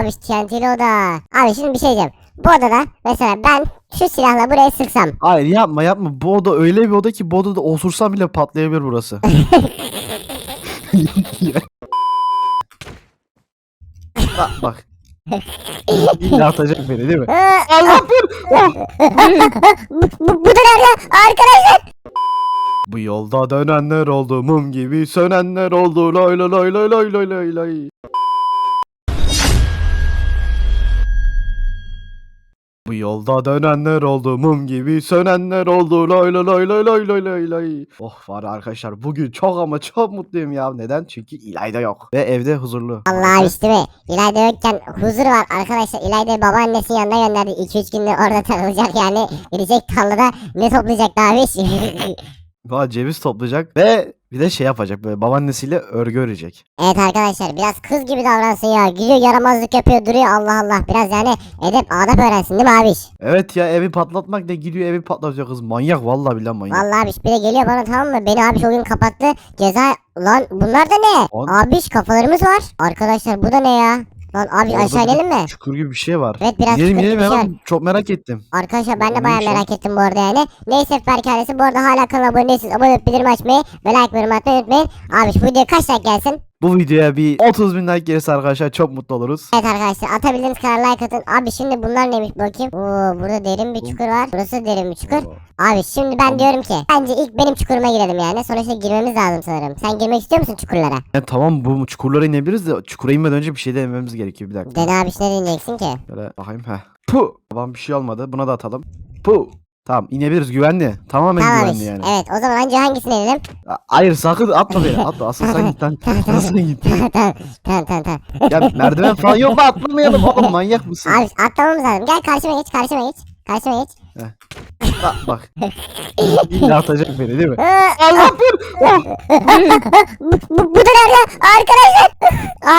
Abi TNT'li oda. Abi şimdi bir şey diyeceğim. Bu odada mesela ben şu silahla buraya sıksam. Hayır yapma yapma. Bu oda öyle bir oda ki bu odada osursam bile patlayabilir burası. bak bak. İlla atacak beni değil mi? Allah. Oh! bu, bu, bu da nerede? Arkadaşlar. Bu yolda dönenler oldu mum gibi sönenler oldu lay lay lay lay lay lay lay Bu yolda dönenler oldu mum gibi sönenler oldu lay lay lay lay lay lay lay. Oh var arkadaşlar bugün çok ama çok mutluyum ya. Neden? Çünkü İlayda yok. Ve evde huzurlu. Allah işte mi? İlayda yokken huzur var arkadaşlar. İlayda babaannesinin yanına gönderdi. 2-3 gündür orada takılacak yani. Gidecek tarlada ne toplayacak daha hiç. Valla ceviz toplayacak ve bir de şey yapacak böyle babaannesiyle örgü örecek. evet arkadaşlar biraz kız gibi davransın ya. Gidiyor yaramazlık yapıyor duruyor Allah Allah. Biraz yani edep adap öğrensin değil mi abiş? Evet ya evi patlatmak ne gidiyor evi patlatıyor kız manyak vallahi billahi manyak. Vallahi abiş bir de geliyor bana tamam mı? Beni abiş o gün kapattı. Ceza lan bunlar da ne? Lan- Abiş kafalarımız var. Arkadaşlar bu da ne ya? Lan abi Orada aşağı bir inelim mi? Çukur gibi bir şey var. Evet biraz Gidelim çukur gidelim bir şey var. hemen çok merak ettim. Arkadaşlar ben de bayağı neymiş o? merak ettim bu arada yani. Neyse Berk ailesi bu arada hala kanala abone değilsiniz. Abone olup bildirim açmayı ve like yorum atmayı unutmayın. Abi şu videoya kaç like gelsin? Bu videoya bir 30 bin like gelirse arkadaşlar çok mutlu oluruz. Evet arkadaşlar atabildiğiniz kadar like atın. Abi şimdi bunlar neymiş bakayım. Oo burada derin bir çukur var. Burası derin bir çukur. Abi şimdi ben diyorum ki bence ilk benim çukuruma girelim yani. Sonuçta girmemiz lazım sanırım. Sen girmek istiyor musun çukurlara? Yani tamam bu çukurlara inebiliriz de çukura inmeden önce bir şey denememiz gerekiyor bir dakika. Dene abi ne diyeceksin ki? Böyle bakayım heh. Puh. Babam bir şey olmadı buna da atalım. Puh. Tamam inebiliriz güvenli. Tamamen Tamam abi. güvenli yani. Evet o zaman önce hangisine inelim? A- Hayır sakın atma beni atma asıl sen git lan. Asıl sen git. tamam tamam tamam. Ya merdiven falan yok mu atlamayalım oğlum manyak mısın? Abi atlamamız lazım. Gel karşıma geç karşıma geç. Karşıma geç. Bak bak. İlla atacak beni değil mi? Ee, Allah bir. Oh! bu, bu, bu da nerede? Arkadaşlar.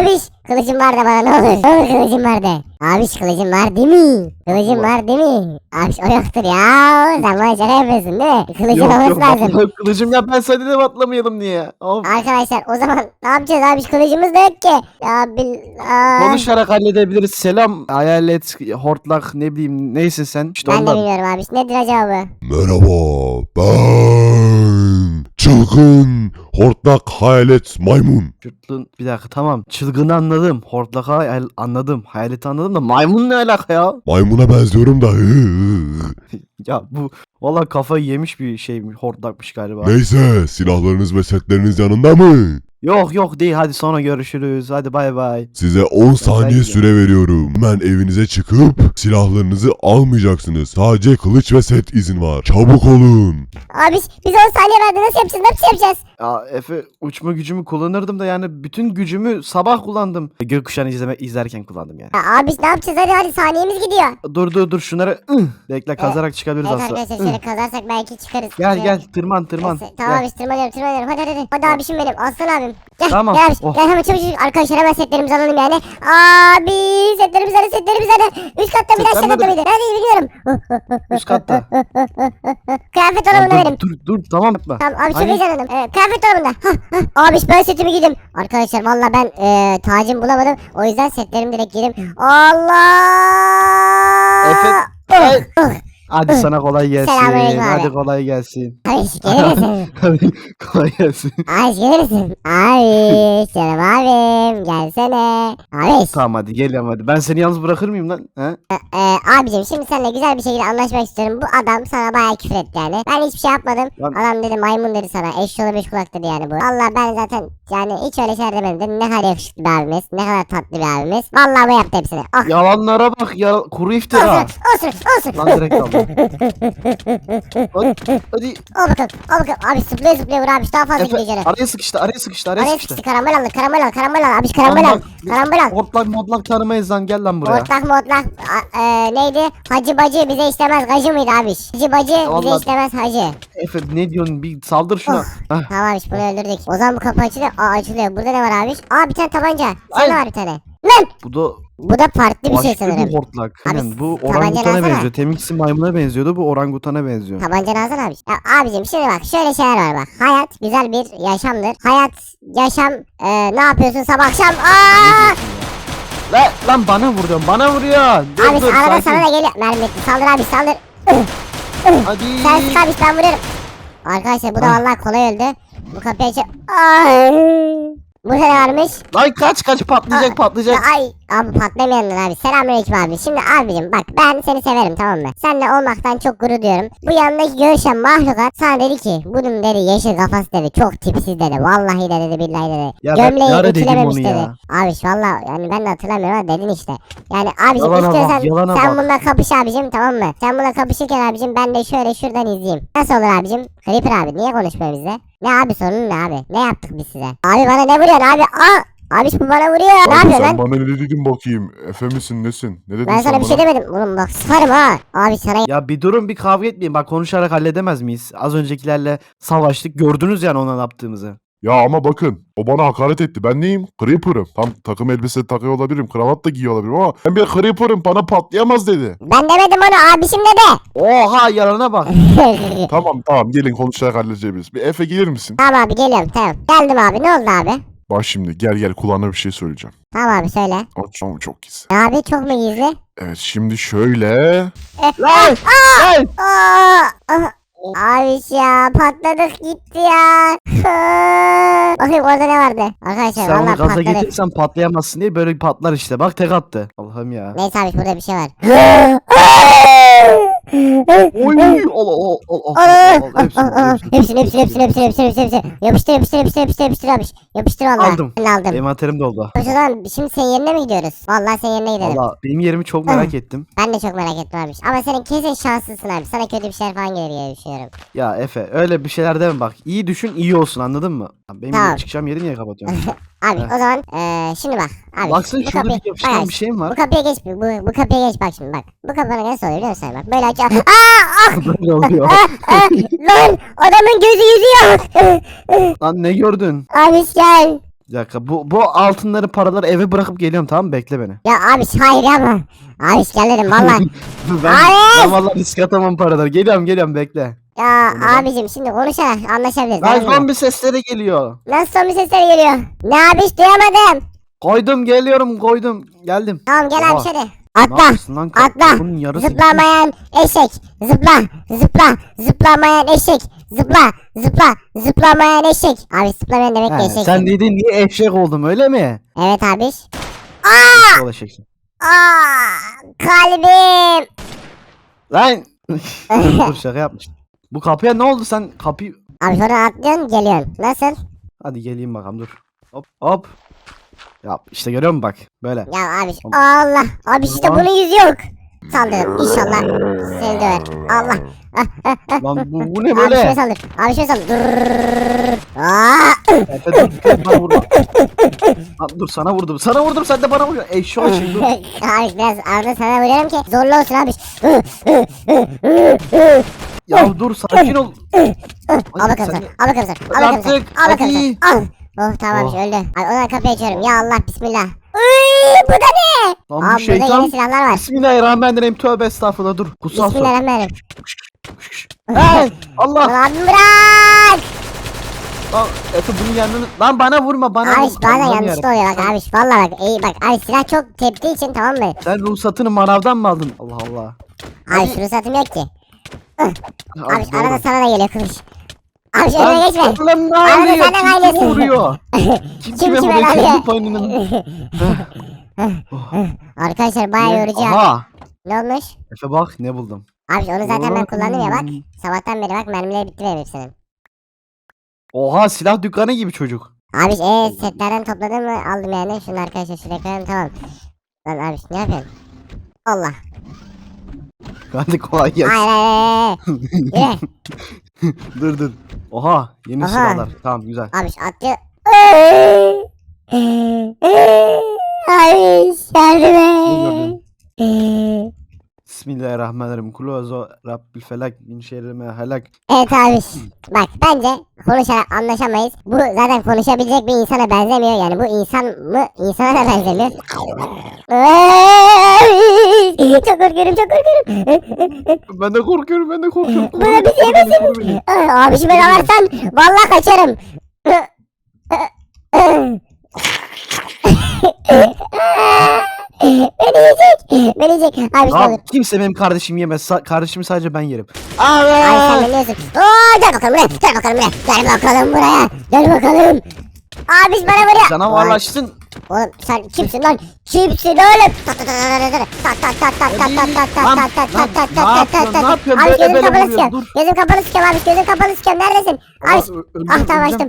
Abiş kılıcım var da bana ne olur. Ne olur kılıcım var de. Abiş kılıcım var değil mi? Kılıcım var değil mi? Abiş o yoktur ya. Sen bana şaka yapıyorsun değil mi? Kılıcın Yok olması yok lazım. atla- kılıcım ya ben sana dedim atlamayalım diye. Of. Arkadaşlar o zaman ne yapacağız abiş kılıcımız da yok ki. Ya bil... Aa, Konuşarak halledebiliriz. Selam hayalet, hortlak ne bileyim neyse sen. İşte ben de ondan. bilmiyorum abiş. Nedir acaba bu? Merhaba ben çılgın hortlak hayalet maymun. Çırtlın bir dakika tamam. Çılgını anladım. Hortlak hayal anladım. Hayaleti anladım da maymun ne alaka ya? Maymuna benziyorum da. Ya bu valla kafayı yemiş bir şey hortlakmış galiba. Neyse silahlarınız ve setleriniz yanında mı? Yok yok değil hadi sonra görüşürüz. Hadi bay bay. Size 10 saniye süre veriyorum. Hemen evinize çıkıp silahlarınızı almayacaksınız. Sadece kılıç ve set izin var. Çabuk olun. Abiş biz 10 saniye verdi nasıl yapacağız nasıl yapacağız? Ya Efe uçma gücümü kullanırdım da yani bütün gücümü sabah kullandım. Gökkuşağını izleme, izlerken kullandım yani. Ya abiş ne yapacağız hadi hadi saniyemiz gidiyor. Dur dur dur şunları ıh, bekle kazarak çıkabiliriz Evet aslında. arkadaşlar Şöyle kazarsak belki çıkarız. Gel gel tırman tırman. Neyse, Tamam Gel. abi tırmanıyorum tırmanıyorum hadi hadi hadi. Hadi abişim benim aslan abim. Gel Tamam, gel abiş oh. gel hemen çabuk çabuk. Arkadaşlar hemen setlerimizi alalım yani. Abi setlerimiz nerede setlerimiz nerede? Üst katta bir Setler aşağı katta mıydı? Nerede bilmiyorum. Üst katta. Kıyafet Ya dolabında benim. dur dur tamam yapma. Tamam abi çok Hani? heyecanlandım. Evet, kıyafet dolabında. Abiş ben setimi giydim. Arkadaşlar valla ben e, tacım bulamadım. O yüzden setlerimi direkt giydim. Allah! Efe Oh, oh. Hadi sana kolay gelsin. Selamünaleyküm abi. Hadi kolay gelsin. Abiş gelir misin? Hadi kolay gelsin. Abiş gelir misin? Abiş canım abim gelsene. Abiş. Tamam hadi geliyorum hadi. Ben seni yalnız bırakır mıyım lan? He? Ee, abicim şimdi seninle güzel bir şekilde anlaşmak istiyorum. Bu adam sana bayağı küfür etti yani. Ben hiçbir şey yapmadım. Lan- Adam dedi maymun dedi sana. Eşşoğlu beş kulak dedi yani bu. Valla ben zaten yani hiç öyle şeyler demedim. Dedim, ne kadar yakışıklı bir abimiz. Ne kadar tatlı bir abimiz. Valla bu yaptı hepsini. Ah. Yalanlara bak ya kuru iftira. Olsun olsun olsun. Lan direkt. Hadi, hadi. Al bakalım al bakalım. Abi zıplaya zıplaya vur abi. Daha fazla Efe, canım. araya sıkıştı araya sıkıştı araya Araya sıkıştı. sıkıştı karambol al karambol al karambol al. Abi karambol al. Karambol al. Hortlak modlak tanımayız lan gel lan buraya. Ortak modlak a- e, neydi? Hacı bacı bize işlemez gacı mıydı abi? Hacı bacı bize Vallahi- işlemez hacı. Efe ne diyorsun bir saldır şuna. Hah. Tamam abi bunu öldürdük. O zaman bu kapı açılıyor. Aa açılıyor. Burada ne var abi? Aa bir tane tabanca. Sana var bir tane. Lan! Bu da Bu da farklı bir şey başka sanırım. bir hortlak. Abi, Aynen, bu orangutana benziyor. Temiksi maymuna benziyordu bu orangutana benziyor. Tabancanı alsana abi. Ya abicim şimdi bak şöyle şeyler var bak. Hayat güzel bir yaşamdır. Hayat, yaşam, e, ne yapıyorsun sabah akşam? Aa! Lan, lan bana vuruyorsun bana vuruyorsun. Dur Abi dur arada sakin. sana da geliyor. Mermi bitti. Saldır abi saldır. Hadi. Sen sık abi ben vuruyorum. Arkadaşlar bu da Ah. vallahi kolay öldü. Bu kapıyı aç. Ay. Bu ne varmış? Lan kaç kaç patlayacak Aa, patlayacak. Ya Ay abi patlamayanlar abi. Selamünaleyküm abi. Şimdi abicim bak ben seni severim tamam mı? Seninle olmaktan çok gurur duyuyorum. Bu yanındaki görüşen mahlukat sana dedi ki bunun dedi yeşil kafası dedi. Çok tipsiz dedi. Vallahi de dedi billahi dedi. Ya ben Gömleği yara dedim ütülememiş onu dedi. ya. Abi valla yani ben de hatırlamıyorum ama dedin işte. Yani abicim Yalana bak, istiyorsan yalana sen bak. bununla kapış abicim tamam mı? Sen bununla kapışırken abicim ben de şöyle şuradan izleyeyim. Nasıl olur abicim? Creeper abi niye konuşmuyor bizle? Ne abi sorun ne abi? Ne yaptık biz size? Abi bana ne vuruyorsun abi? Aa! Abi bu bana vuruyor. ne Abi yapıyorsun sen lan? bana ne dedin bakayım? Efe misin nesin? Ne dedin Ben sen sana bir şey bana? demedim. Oğlum bak sıkarım ha. Abi sana Ya bir durun bir kavga etmeyin. Bak konuşarak halledemez miyiz? Az öncekilerle savaştık. Gördünüz yani ona ne yaptığımızı. Ya ama bakın o bana hakaret etti. Ben neyim? Creeper'ım. Tam takım elbise takıyor olabilirim. Kravat da giyiyor olabilirim ama ben bir Creeper'ım. Bana patlayamaz dedi. ben demedim onu abişim dedi. Oha yarana bak. tamam tamam gelin konuşarak halledeceğiz. Bir Efe gelir misin? tamam abi geliyorum tamam. Geldim abi ne oldu abi? Bak şimdi gel gel kulağına bir şey söyleyeceğim. Tamam abi söyle. Ama çok gizli. Ne abi çok mu gizli? Evet şimdi şöyle. Lan! Lan! Aa, ah, Abi ya patladık gitti ya. Bakayım orada ne vardı? Arkadaşlar Sen onu vallahi gaza patladık. getirsen patlayamazsın diye böyle patlar işte. Bak tek attı. Allah'ım ya. Neyse abi burada bir şey var. Oy! Ol ol ol. Aa, ol, hepsini, hepsini. Hepsini hepsini hepsini hepsini hepsini Yapıştır yapıştır yapıştır yapıştır yapıştır abi. Yapıştır valla. Aldım. Ben aldım. Envanterim doldu. O zaman şimdi senin yerine mi gidiyoruz? Vallahi senin yerine gidelim. Valla benim yerimi çok merak ettim. Ben de çok merak ettim abi. Ama senin kesin şanslısın abi. Sana kötü bir şeyler falan gelir diye düşünüyorum. Ya Efe öyle bir şeyler deme bak. İyi düşün iyi olsun anladın mı? Benim Tamam. çıkacağım yeri niye kapatıyorsun? Abi Evet. o zaman eee şimdi bak. Abi Baksana bu şurada kapıyı- bir yapışkan bak, bir şey mi Bu var? kapıya geç. Bu, bu kapıya geç bak şimdi bak. Bu kapının nasıl oluyor biliyor musun? Bak böyle aç. Aa ah! Böyle oluyor. ah, Lan adamın gözü yüzü yok. Lan ne gördün? abi gel. Bir dakika bu, bu altınları paraları eve bırakıp geliyorum tamam mı? Bekle beni. Ya abi hayır yapma. Abi gel dedim valla. ben, Abi! ben valla risk atamam paraları. Geliyorum geliyorum bekle. Ya Neden? abicim şimdi konuşarak anlaşabiliriz. Lan mı? zombi sesleri geliyor. Nasıl zombi sesleri geliyor? Ne abi hiç duyamadım. Koydum geliyorum koydum. Geldim. Tamam gel abi Oha. şöyle. Ne Atla. yapıyorsun lan? atla, Bunun yarısı Zıplamayan eşek. Zıpla. Zıpla. Zıplamayan eşek. Zıpla. Zıpla. Zıplamayan eşek. Abi zıplamayan demek ki He, eşek. sen dedin niye eşek oldum öyle mi? Evet abi. Eşek ol eşeksin. Aa, kalbim. Lan. dur şaka yapmıştım. Bu kapıya ne oldu sen kapıyı... Abi sonra atlıyorsun geliyorsun. Nasıl? Hadi geleyim bakalım dur. Hop hop. Ya işte görüyor musun bak böyle. Ya abi Allah. Abi işte bunun yüzü yok. Saldırın inşallah seni döver. Allah. Lan bu, bu ne Abi şöyle böyle? saldır. Abi şöyle saldır. Aa! Efe dur dur bana vurma. Lan dur sana vurdum. Sana vurdum sen de bana vuruyorsun. Eşşoğlu şey dur. abi biraz arada sana vuruyorum ki zorlu olsun abi. Ya dur sakin ol. Al bakalım sen. Al bakalım sen. Al bakalım sen. Al bakalım hadi. sen. Al. Oh tamam Oh. öldü. Abi ona kapıyı açıyorum. Ya Allah bismillah. Uy, bu da ne? Lan bu Abi burada şeytan. yeni silahlar var. Bismillahirrahmanirrahim. Tövbe estağfurullah dur. Kutsal. Bismillahirrahmanirrahim. Hey Allah. Abi bırak. Lan Efe bunun yanını. Lan bana vurma bana. Abi vurma. yanlışlıkla yarabbim. oluyor bak abi. Valla bak iyi bak. Abi silah çok teptiği için tamam mı? Sen ruhsatını manavdan mı aldın? Allah Allah. Abi şunu satım yok ki. Abi doğru. arada sana da geliyor kılıç. Abi şu Lan, geçme. Lan ne Arada oluyor? Kim kime vuruyor? Kim Kim kime kime vuruyor? payının. Arkadaşlar bayağı yorucu. Aha. Ne olmuş? Efe bak ne buldum. Abi onu zaten ben kullandım ya bak. Sabahtan beri bak mermileri bitti benim hepsinin. Oha silah dükkanı gibi çocuk. Abi e setlerden topladım mı aldım yani. Şunu arkadaşlar şuraya koyalım tamam. Lan abi ne yapıyorsun? Allah. Hadi kolay gelsin. Hayır hayır hayır. Yürü. dur dur. Oha yeni Aha. silahlar. Tamam güzel. Abi atlıyor. Abi et. Bismillahirrahmanirrahim. Kulu ezo rabbil felak min şerri ma helak. Evet abi. Bak bence konuşarak anlaşamayız. Bu zaten konuşabilecek bir insana benzemiyor. Yani bu insan mı? İnsana da benzemiyor. çok korkuyorum çok korkuyorum. Ben de korkuyorum ben de korkuyorum. Bana bir şey yemesin. Abi şimdi ben alırsan vallahi kaçarım. Beni yiyecek. Beni yiyecek. Abi Abi olur. kimse benim kardeşimi yemez. Sa- kardeşimi sadece ben yerim. Abi sen ne diyorsun? Oo, gel bakalım buraya. Gel bakalım buraya. Gel bakalım buraya. Gel bakalım. Abi bana vuruyor. Canavarlaştın. Oğlum sen kimsin lan? Kimsin oğlum? Tak tak tak tak tak tak tak tak tak tak tak tak tak tak tak tak tak ne yapıyorsun? Abi gözüm kapalı sıkıyorum. Gözüm kapalı sıkıyorum abi. Gözüm kapalı sıkıyorum. Neredesin? Abi Ah tamam açtım.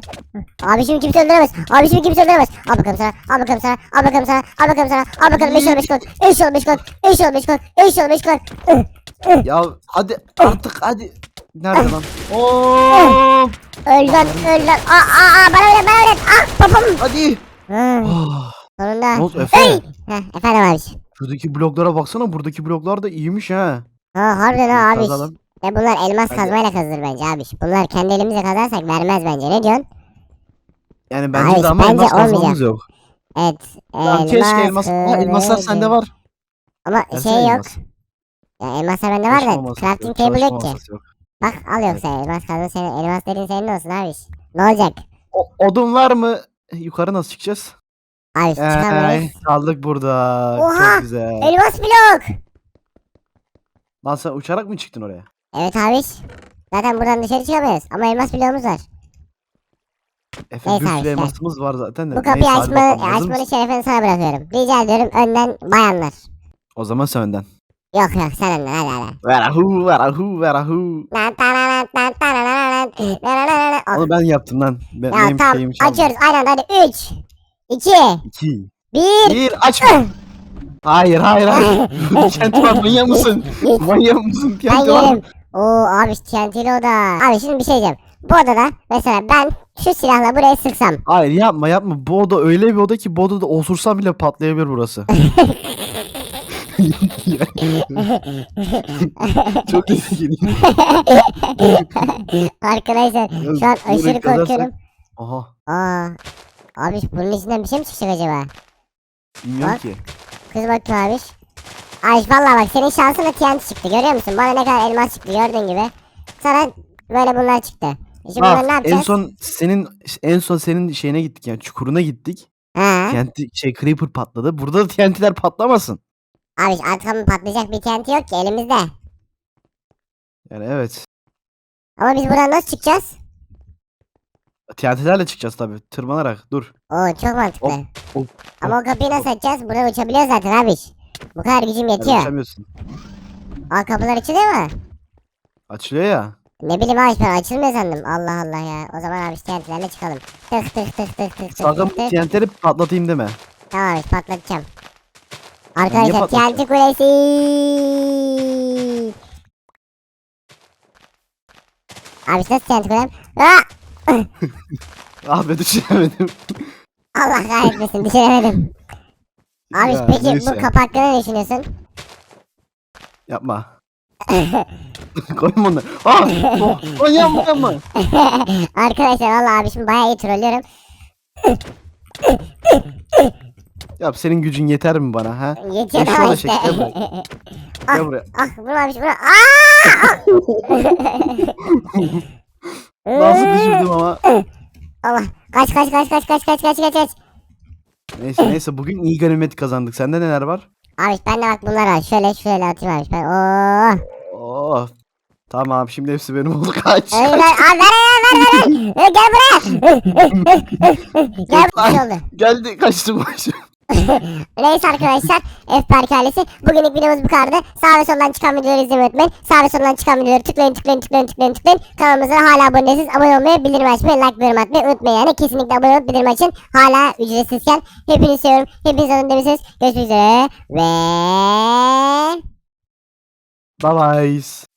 Abi şimdi kimse öldüremez. Abi şimdi kimse öldüremez. Al bakalım sana. Al bakalım sana. Al bakalım sana. Al bakalım sana. Al bakalım 5 olmuş kod. 5 olmuş kod. 5 olmuş kod. 5 olmuş kod. Ya hadi artık hadi. Nerede lan? Oo! Öl lan öl lan. Aa aa bana öyle bana öyle. Ah papam. Hadi. Hı, Oh, Sonunda. ne oldu Efe? Hey. Heh, efendim abi. Şuradaki bloklara baksana. Buradaki bloklar da iyiymiş ha. Ha harbiden ha abi. Kazalım. Ya bunlar elmas Hadi. kazmayla kazılır bence abi. Bunlar kendi elimizle kazarsak vermez bence. Ne diyorsun? Yani bence Hayır, de ama bence elmas kazmamız olmayacak. yok. Evet. Lan keşke elmas. Ha, elmaslar kılıcı. sende var. Ama Versene şey yok. elmas. Ya elmaslar bende var Çalışma da masası crafting yok, table çalışma yok ki. masası yok. Bak al yoksa elmas kazma senin elmas dediğin senin olsun abi. Ne olacak? O- odun var mı? Yukarı nasıl çıkacağız? Abi Ay, çıkamayız. kaldık burada. Oha! Çok güzel. Elmas blok. Lan sen uçarak mı çıktın oraya? Evet abi. Zaten buradan dışarı çıkamayız ama elmas bloğumuz var. Efe Neyse bir gel. elmasımız var zaten de. Bu kapıyı Neyse, hadi açma, bakalım, hazır açmanın şerefini sana bırakıyorum. Rica ediyorum önden bayanlar. O zaman sen önden. Yok yok sen önden hadi hadi. Verahu verahu verahu. Lan tararan, lan tararan, tararan. Onu ben yaptım lan. Ben, Ya benim tamam şeyim çaldı. açıyoruz aynen hadi 3 2 İki. 1 Bir aç. hayır hayır hayır. Kent var manyak mısın? manyak mısın? Kent var. yerim. Oo abi TNT'li oda. Abi şimdi bir şey diyeceğim. Bu odada mesela ben şu silahla buraya sıksam. Hayır yapma yapma. Bu oda öyle bir oda ki bu odada osursam bile patlayabilir burası. Çok tehlikeli. Arkadaşlar şu an aşırı korkuyorum. Aha. Aa. Abi bunun içinden bir şey mi çıkacak acaba? Bilmiyorum Bak. ki. Kız bakayım abi. Ay vallahi bak senin şansına TNT çıktı görüyor musun? Bana ne kadar elmas çıktı gördüğün gibi. Sana böyle bunlar çıktı. Şimdi bunları ne Bak, en yapacağız? son senin en son senin şeyine gittik yani çukuruna gittik. Ha? TNT şey creeper patladı. Burada da TNT'ler patlamasın. Abi arkamın patlayacak bir TNT yok ki elimizde. Yani evet. Ama biz buradan nasıl çıkacağız? TNT'lerle çıkacağız tabii. Tırmanarak. Dur. Oo çok mantıklı. Hop, hop, Ama o kapıyı nasıl açacağız? Buraya uçabiliyoruz zaten abi. Bu kadar gücüm yetiyor. uçamıyorsun. Aa kapılar açılıyor mu? Açılıyor ya. Ne bileyim abi ben açılmıyor sandım. Allah Allah ya. O zaman abi TNT'lerle çıkalım. Tık tık tık tık tık tık Sakın tık. TNT'leri patlatayım deme. Tamam abi patlatacağım. Arkadaşlar patlatıyorsun? TNT kulesi. Abi nasıl TNT kulem? Aa! Ah be düşemedim. Allah kahretmesin düşüremedim. Abi Ya, peki neyse. bu kapı hakkında ne düşünüyorsun? Yapma. Koyma onu. Ah! Oh, oh, yapma yapma. Arkadaşlar valla abi şimdi bayağı iyi trollüyorum. Yap senin gücün yeter mi bana ha? Eşya ama işte. çek, gel buraya. Gel buraya. ah abi bunu. Aaaa! Nasıl düşürdüm ama. Allah kaç kaç kaç kaç kaç kaç kaç kaç kaç. Neyse neyse bugün iyi ganimet kazandık. Sende neler var? Abi ben de bak bunlar var. Şöyle şöyle atayım abi ben. Oo. Oh. Tamam şimdi hepsi benim oldu. Kaç. Öyle ver abi ver ver ver ver. Gel buraya. Gel bu şey oldu. Geldi kaçtım kaçtım. Neyse arkadaşlar F-Park ailesi bugünlük videomuz bu kadardı. Sağ ve soldan çıkan videoları izlemeyi unutmayın. Sağ ve soldan çıkan videoları tıklayın tıklayın tıklayın tıklayın tıklayın. Kanalımıza hala abone değilseniz abone olmayı, bildirim açmayı, like yorum atmayı unutmayın. Yani kesinlikle abone olup bildirim açın. Hala ücretsizken. Hepinizi seviyorum. Hepiniz alın demişsiniz. Görüşmek üzere. Ve... Bye bye.